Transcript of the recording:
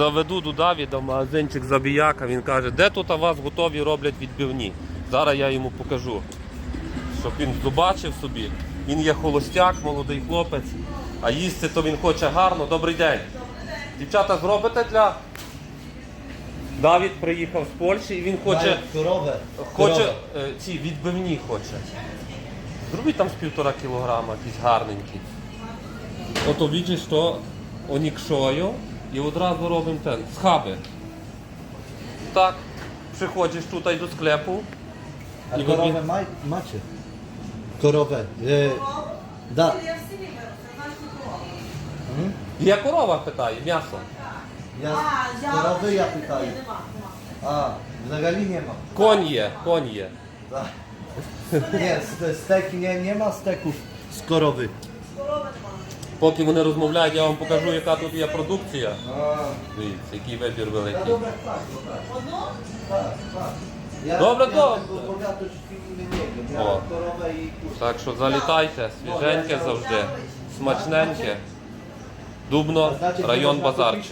Заведу до Давіда в магазинчик забіяка, він каже, де тут у вас готові роблять відбивні. Зараз я йому покажу, щоб він побачив собі. Він є холостяк, молодий хлопець, а їсти то він хоче гарно. Добрий день. Дівчата, зробите для. Давід приїхав з Польщі і він хоче, Коровę. хоче е, ці відбивні хоче. Зробіть там з півтора кілограма, якісь гарненькі. Ото бачиш, то онікшою і одразу робимо ten, схаби. Так, przychodzisz tutaj do sklepu A I korowę ma, macie? Korowę. E, da. Hmm? Є корова, питає, м'ясо. Ja, A, ja... korowy ja pytaję. Nie, nie ma, nie ma. A, zagali nie ma. Конь є, конь є. Da. Nie, ste- steki nie, nie ma steków z korowy. Korowy nie ma. Поки вони розмовляють, я вам покажу, яка тут є продукція. Дивіться, який вибір великий. Добре, добре. Так що залітайте, свіженьке завжди, смачненьке. Дубно, район Базарчик.